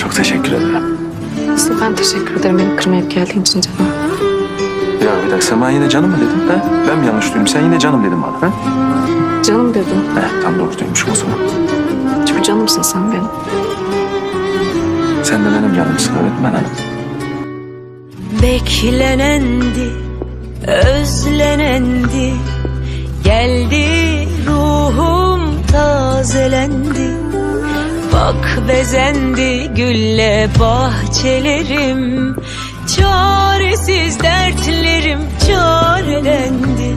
Çok teşekkür ederim. Asıl ben teşekkür ederim beni kırmayıp geldiğin için canım. Ya bir dakika sen bana yine canım mı dedin? He? Ben mi yanlış duydum? Sen yine canım dedin bana. He? Canım dedim. He, tam doğru duymuşum o zaman. Çünkü canımsın sen benim. Sen de benim canımsın öğretmen hanım. Beklenendi, özlenendi Geldi Bak bezendi gülle bahçelerim. Çaresiz dertlerim çarelendi.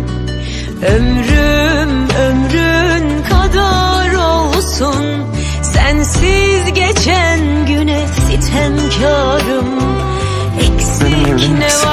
Ömrüm ömrün kadar olsun. Sensiz geçen güne sitemkarım Eksik ne evlim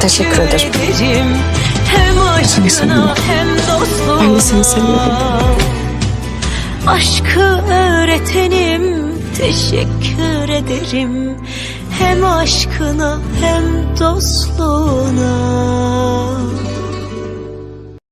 teşekkür, ederim. seni seviyorum. Ben de seni seviyorum. Aşkı öğretenim teşekkür ederim Hem aşkına hem dostluğuna